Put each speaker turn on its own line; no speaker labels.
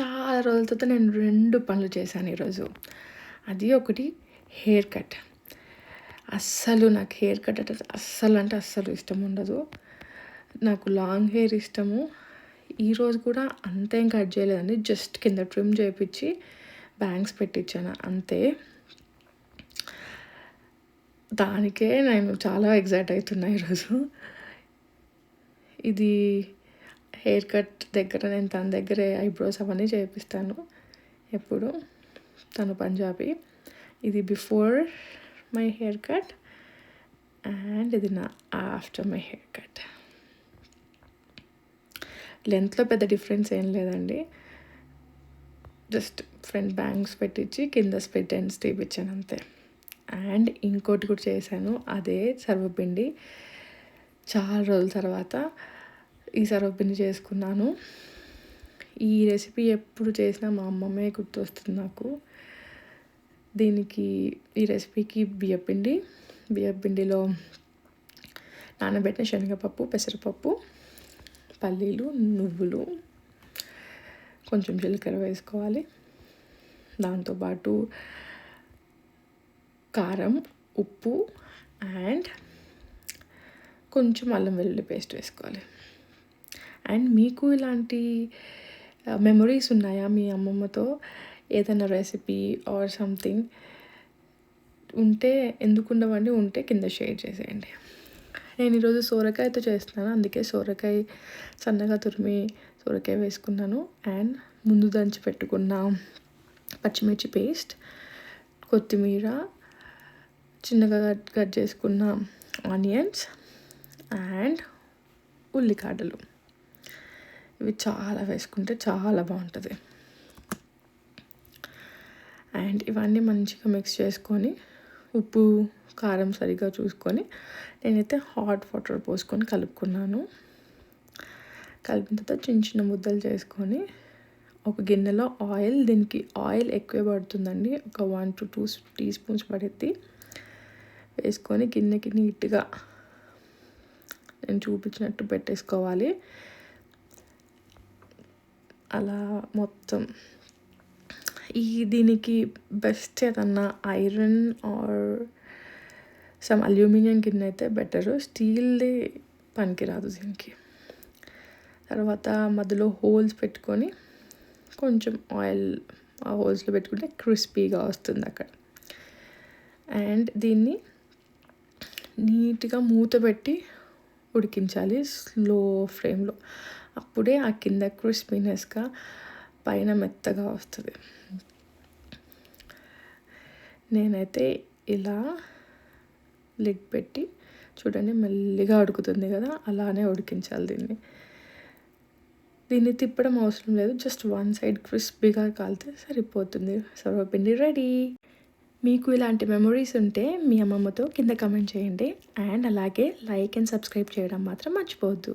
చాలా రోజుల తర్వాత నేను రెండు పనులు చేశాను ఈరోజు. అది ఒకటి హెయిర్ కట్. అస్సలు నాకు హెయిర్ కట్ అంటే అస్సలు అంటే అస్సలు ఇష్టం ఉండదు. నాకు లాంగ్ హెయిర్ ఇష్టము. ఈరోజు కూడా అంతేం కట్ చేయలేదండి. జస్ట్ కింద ట్రిమ్ చేయించి బ్యాంగ్స్ పెట్టించాను అంతే. దానికే నేను చాలా ఎగ్జైట్ అవుతున్నా ఈరోజు. ఇది హెయిర్ కట్ దగ్గర నేను తన దగ్గరే ఐబ్రోస్ అవన్నీ చేపిస్తాను. ఎప్పుడు? తను పంజాబీ. ఇది before my hair cut and ఇది నా ఆఫ్టర్ మై హెయిర్ కట్. లెంత్లో పెద్ద డిఫరెన్స్ ఏం లేదండి. జస్ట్ ఫ్రంట్ బ్యాంగ్స్ పెట్టించి కింద స్పెట్ ఎండ్స్ తీపిచ్చాను అంతే. అండ్ ఇంకోటి కూడా చేశాను. అదే సర్వపిండి. చాలా రోజుల తర్వాత ఈ సర్వపిండి చేసుకున్నాను. ఈ రెసిపీ ఎప్పుడు చేసినా మా అమ్మమ్మే గుర్తొస్తుంది నాకు. దీనికి ఈ రెసిపీకి బియ్యపిండి బియ్యపిండిలో నానబెట్టిన శనగపప్పు పెసరపప్పు పల్లీలు నువ్వులు కొంచెం జీలకర్ర వేసుకోవాలి. దాంతోపాటు కారం ఉప్పు అండ్ కొంచెం అల్లం వెల్లుల్లి పేస్ట్ వేసుకోవాలి. అండ్ మీకు ఇలాంటి మెమొరీస్ ఉన్నాయా మీ అమ్మమ్మతో? ఏదైనా రెసిపీ ఆర్ సంథింగ్ ఉంటే ఎందుకు ఉండవండి? ఉంటే కింద షేర్ చేసేయండి. నేను ఈరోజు సోరకాయతో చేస్తున్నాను. అందుకే సోరకాయ సన్నగా తురిమి సోరకాయ వేసుకున్నాను. అండ్ ముందు దంచి పెట్టుకున్న పచ్చిమిర్చి పేస్ట్ కొత్తిమీర చిన్నగా కట్ కట్ చేసుకున్న ఆనియన్స్ అండ్ ఉల్లికాడలు. ఇవి చాలా వేసుకుంటే చాలా బాగుంటుంది. అండ్ ఇవన్నీ మంచిగా మిక్స్ చేసుకొని ఉప్పు కారం సరిగా చూసుకొని నేనైతే హాట్ వాటర్ పోసుకొని కలుపుకున్నాను. కలిపిన తర్వాత చిన్న చిన్న ముద్దలు చేసుకొని ఒక గిన్నెలో ఆయిల్ దీనికి ఆయిల్ ఎక్కువ పడుతుందండి. ఒక one to two teaspoons పడుద్ది వేసుకొని గిన్నెకి నీట్గా నేను చూపించినట్టు పెట్టేసుకోవాలి. అలా మొత్తం. ఈ దీనికి బెస్ట్ ఏదన్నా ఐరన్ ఆర్ సమ్ అల్యూమినియం గిన్నె అయితే బెటర్ స్టీల్ది పనికిరాదు దీనికి. తర్వాత మధ్యలో హోల్స్ పెట్టుకొని కొంచెం ఆయిల్ ఆ హోల్స్లో పెట్టుకుంటే క్రిస్పీగా వస్తుంది అక్కడ. అండ్ దీన్ని నీట్గా మూత పెట్టి ఉడికించాలి స్లో ఫ్లేమ్లో. అప్పుడే ఆ కింద క్రిస్పీనెస్గా పైన మెత్తగా వస్తుంది. నేనైతే ఇలా లిడ్ పెట్టి చూడండి మెల్లిగా ఉడుకుతుంది కదా అలానే ఉడికించాలి దీన్ని. దీన్ని తిప్పడం అవసరం లేదు జస్ట్ వన్ సైడ్ క్రిస్పీగా కాలితే సరిపోతుంది. సర్వపిండి రెడీ! మీకు ఇలాంటి మెమొరీస్ ఉంటే మీ అమ్మమ్మతో కింద కమెంట్ చేయండి. అండ్ అలాగే లైక్ అండ్ సబ్స్క్రైబ్ చేయడం మాత్రం మర్చిపోవద్దు.